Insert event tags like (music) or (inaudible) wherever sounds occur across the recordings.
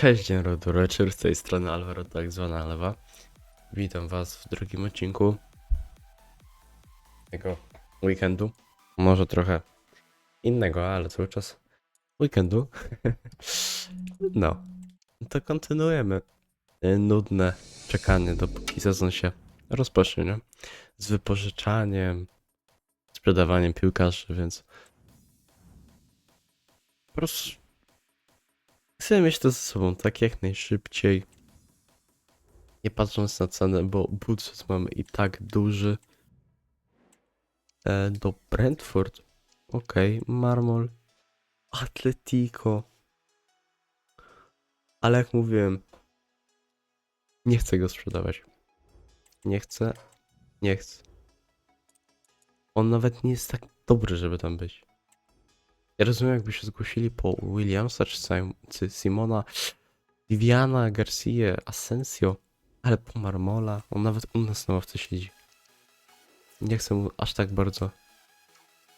Cześć, dzień dobry, z tej strony Alvaro, tak zwana Lewa. Witam was w drugim odcinku tego weekendu. Może trochę innego, ale cały czas weekendu. (laughs) no, to kontynuujemy. Y, Nudne czekanie, dopóki sezon się rozpocznie, nie? Z wypożyczaniem, sprzedawaniem piłkarzy, więc po prostu Chcę mieć to ze sobą tak jak najszybciej. Nie patrząc na cenę, bo budżet mamy i tak duży. E, do Brentford. Okej, Marmol. Atletico. Ale jak mówiłem, nie chcę go sprzedawać. Nie chcę. Nie chcę. On nawet nie jest tak dobry, żeby tam być. Ja rozumiem, jakby się zgłosili po Williamsa czy, Sim czy Simona, Viviana, Garcia, Asensio, ale po Marmola, on nawet u nas na ławce siedzi. Nie chcę mu aż tak bardzo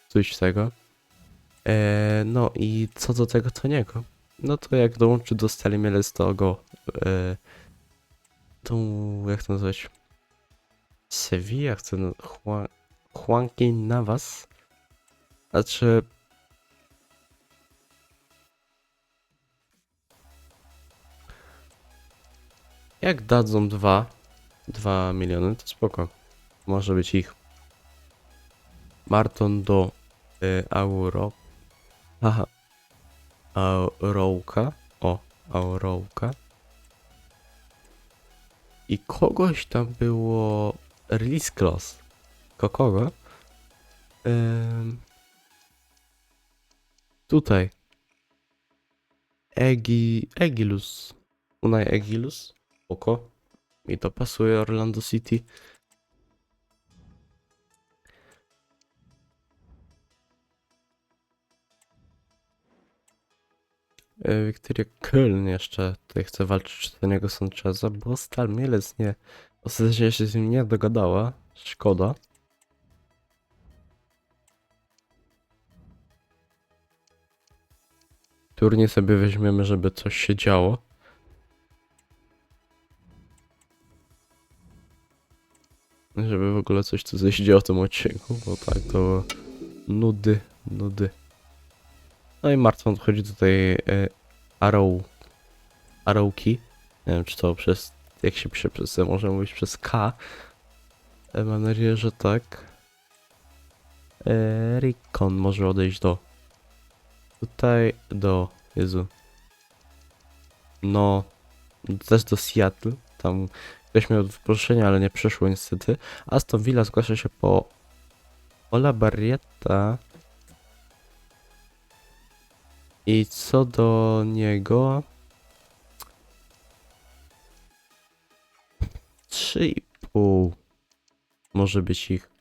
coś tego. Eee, no i co do tego Toniego, no to jak dołączy do Stali Mielec, to go eee, tą, jak to nazwać, Sevilla chce, no, Juan, Juanquin Navas, znaczy Jak dadzą dwa, dwa miliony, to spoko. Może być ich. Marton do y, Euro. Aha. Aurołka. O, Aurołka. I kogoś tam było release kogo? Ym, tutaj. Egi, Egilus. Unai Egilus. Oko. Mi to pasuje Orlando City. E, Wiktoria Köln jeszcze tutaj chce walczyć do niego Sancheza, bo Stal Mielec nie... Ostatecznie się z nim nie dogadała. Szkoda. Turniej sobie weźmiemy, żeby coś się działo. Żeby w ogóle coś tu się w tym odcinku, bo tak to nudy, nudy. No i martwą chodzi tutaj e, Arrow, Arrowki. Nie wiem czy to przez, jak się pisze przez, może mówić przez K. E, mam nadzieję, że tak. E, Rickon może odejść do, tutaj do, Jezu. No, też do Seattle, tam Ktoś miał wyproszenie, ale nie przeszło niestety. Aston Villa zgłasza się po Ola Barrietta. I co do niego... 3,5 może być ich.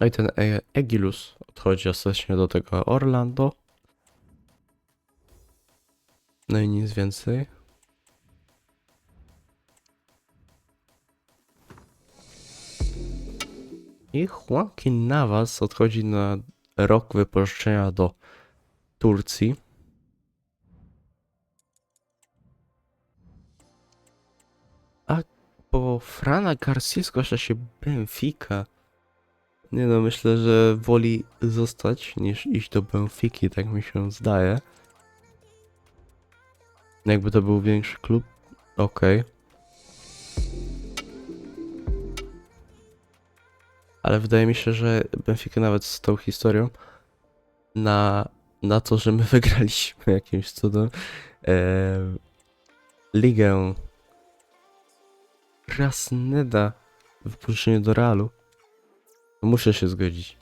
No i ten E- Egilus odchodzi ostatecznie do tego Orlando. No i nic więcej. I Joaquin Navas odchodzi na rok wypożyczenia do Turcji. A po Frana Garcia zgłasza się Benfica. Nie no, myślę, że woli zostać niż iść do Benfiki, tak mi się zdaje. Jakby to był większy klub, okej. Ale wydaje mi się, że Benfica nawet z tą historią na, na to, że my (laughs) wygraliśmy jakimś cudem e, ligę Krasneda w wypożyczeniu do Realu. Muszę się zgodzić.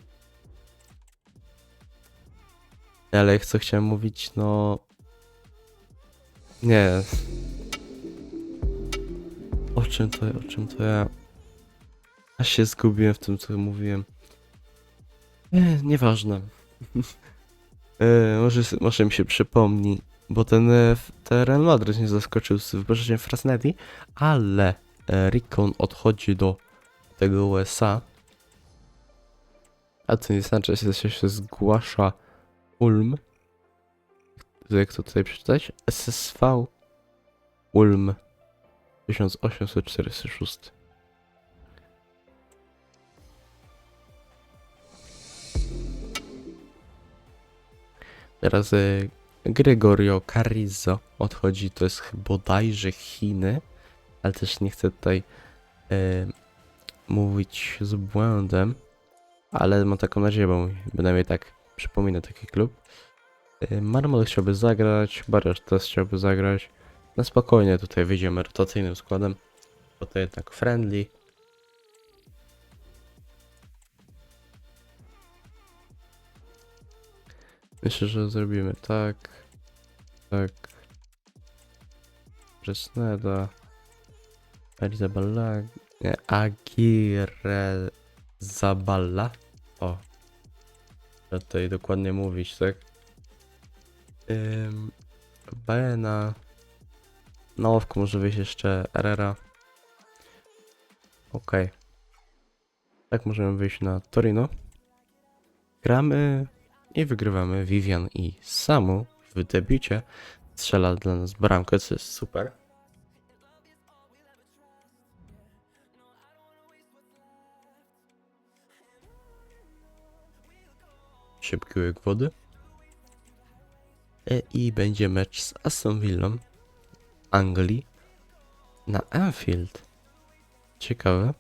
Ale jak co chciałem mówić, no... Nie. O czym to, o czym to ja... Aż się zgubiłem w tym, co mówiłem. Nie, nieważne. e, może, może mi się przypomni, bo ten, e, ten Real Madrid nie zaskoczył z wypożyczeniem Frasneti, ale e, Rickon odchodzi do tego USA. A to nie znaczy, że się, zgłasza Ulm. Jak to tutaj przeczytać? SSV Ulm 1846. Teraz y, Gregorio Carrizo odchodzi, to jest bodajże Chiny, ale też nie chcę tutaj y, mówić z błędem, ale mam taką nadzieję, bo bynajmniej tak przypomina taki klub. Y, Marmol chciałby zagrać, Baresz też chciałby zagrać. Na spokojnie tutaj wyjdziemy rotacyjnym składem, bo to jednak friendly. Myślę, że zrobimy tak, tak. Presneda, Elizabella, nie, Agire Zaballa. O, trzeba tutaj dokładnie mówić, tak? Ym, Bena. Na ławku może wyjść jeszcze Herrera. Okej. Tak możemy wyjść na Torino. Gramy i wygrywamy Vivian i Samu w debiucie. Strzela dla nas bramkę, co jest super. Szybki łyk wody. E, I będzie mecz z Aston Villą Anglii na Anfield. Ciekawe.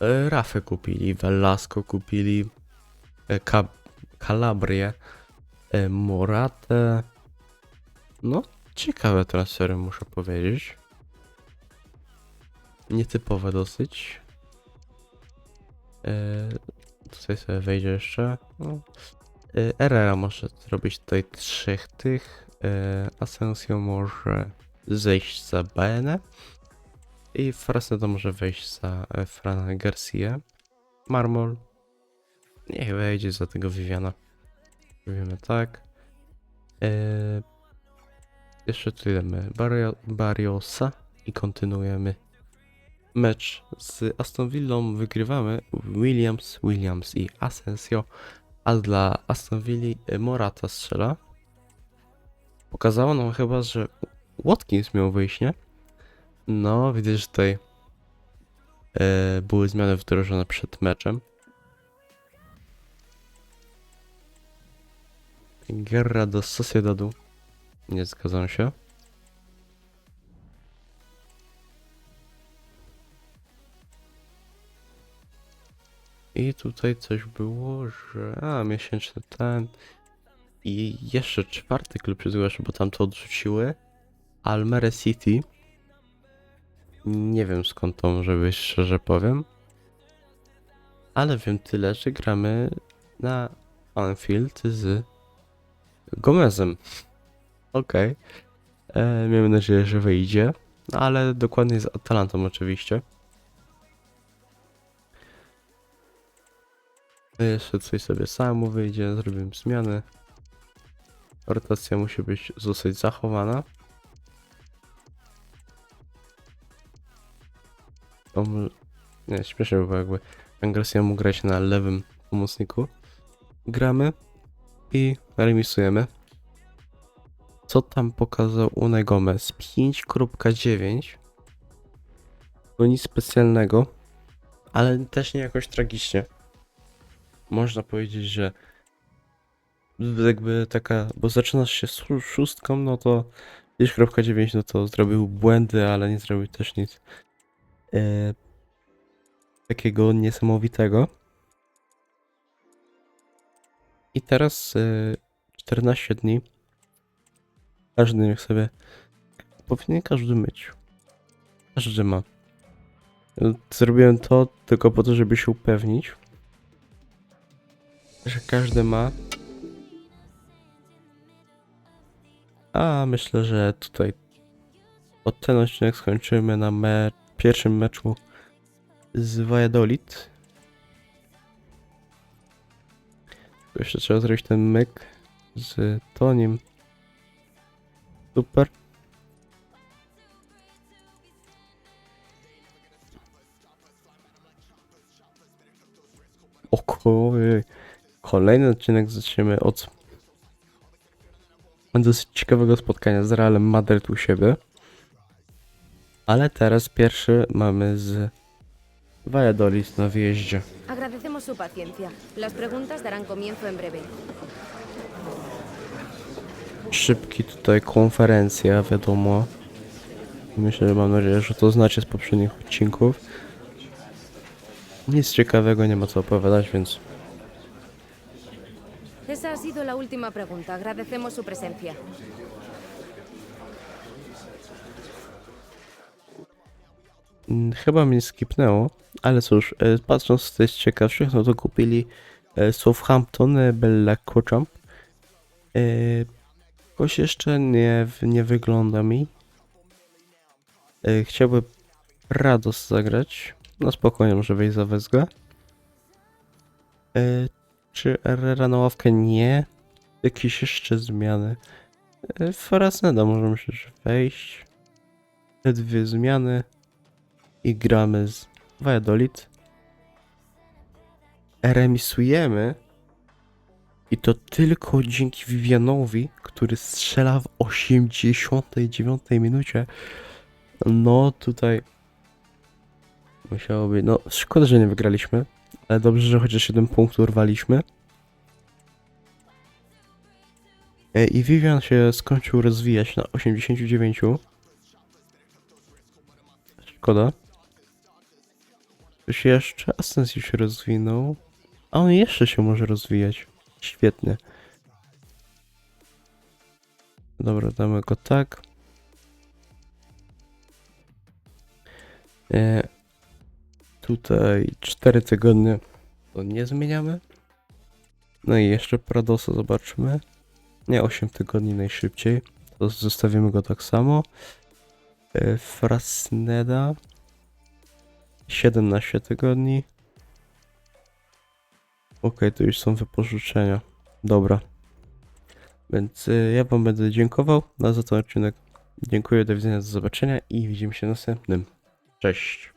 E, Rafę kupili, Velasco kupili, e, Ka Calabrię, e, Moratę. No, ciekawe transfery muszę powiedzieć. Nietypowe dosyć. E, tutaj sobie wejdzie jeszcze. No. E, Herrera może zrobić tutaj trzech tych. E, Asensio może zejść za Benę. I Frasnedo może wejść za e, Frana Garcia. Marmol. Niech wejdzie za tego Viviana. Robimy tak. Jeszcze damy Barrio, Barriosa i kontynuujemy mecz z Aston Villą. Wygrywamy Williams, Williams i Asensio. A dla Aston Villa e, Morata strzela. Pokazało nam chyba, że Watkins miał wyjść, nie? No, widzę, że tutaj e, były zmiany wdrożone przed meczem. Guerra do Sociedadu. Nie zgadzam się. I tutaj coś było, że... A, miesięczny ten... I jeszcze czwarty klub się zgłasza, bo tam to odrzuciły. Almere City. Nie wiem skąd to może być, szczerze powiem. Ale wiem tyle, że gramy na Anfield z Gomezem. Okej. Okay. Miejmy nadzieję, że wyjdzie. No, ale dokładnie z Atalantą oczywiście. Jeszcze coś sobie samo wyjdzie, zrobimy zmiany. Rotacja musi być zostać zachowana. On, nie, śmiesznie by było jakby Angresja mógł grać na lewym pomocniku. Gramy i remisujemy. Co tam pokazał Unai Gomez? 5.9 To nic specjalnego, ale też nie jakoś tragicznie. Można powiedzieć, że jakby taka, bo zaczynasz się z szó- szóstką, no to 5.9 no to zrobił błędy, ale nie zrobił też nic e, takiego niesamowitego. I teraz e, 14 dni. Każdy niech sobie. Powinien każdy myć. Każdy ma. Zrobiłem to tylko po to, żeby się upewnić, że każdy ma. A myślę, że tutaj od ten odcinek skończymy na me pierwszym meczu z Valladolid. Jeszcze trzeba zrobić ten myk z Tonim. Super. O kurde. Kolejny odcinek zaczniemy od dosyć ciekawego spotkania z Realem Madryt u siebie. Ale teraz pierwszy mamy z Valladolid na wyjeździe. Agradecemos su paciencia. Las preguntas darán comienzo en breve. Szybki tutaj konferencja, wiadomo. Myślę, że mam nadzieję, że to znacie z poprzednich odcinków. Nic ciekawego nie ma co opowiadać, więc Esa ha sido la última pregunta. Agradecemos su presencia. Mm, Chyba mnie skipnęło, ale cóż, e, patrząc z tych ciekawszych, no to kupili e, Southampton, e, Bella Kochamp. Jakoś jeszcze nie, nie wygląda mi. Chciałby Prados zagrać. No spokojnie, może wejść za Wezgę. Czy Herrera na ławkę? Nie. Jakieś jeszcze zmiany. E, Forasneda może myślę, że wejść. Te dwie zmiany i gramy z Valladolid. Remisujemy i to tylko dzięki Vivianowi, który strzela w 89 minucie. No tutaj musiało być. No szkoda, że nie wygraliśmy, ale dobrze, że chociaż jeden punkt urwaliśmy. E, I Vivian się skończył rozwijać na 89. Szkoda. Coś jeszcze? Ascensiu się rozwinął. A on jeszcze się może rozwijać. Świetnie. Dobra, damy go tak. E, tutaj 4 tygodnie to nie zmieniamy. No i jeszcze Pradosa zobaczmy. Nie 8 tygodni najszybciej. To zostawimy go tak samo. E, Frasneda 17 tygodni. Okej, to już są wypożyczenia. Dobra. Więc y, ja wam będę dziękował za ten odcinek. Dziękuję, do widzenia, do zobaczenia i widzimy się następnym. Cześć.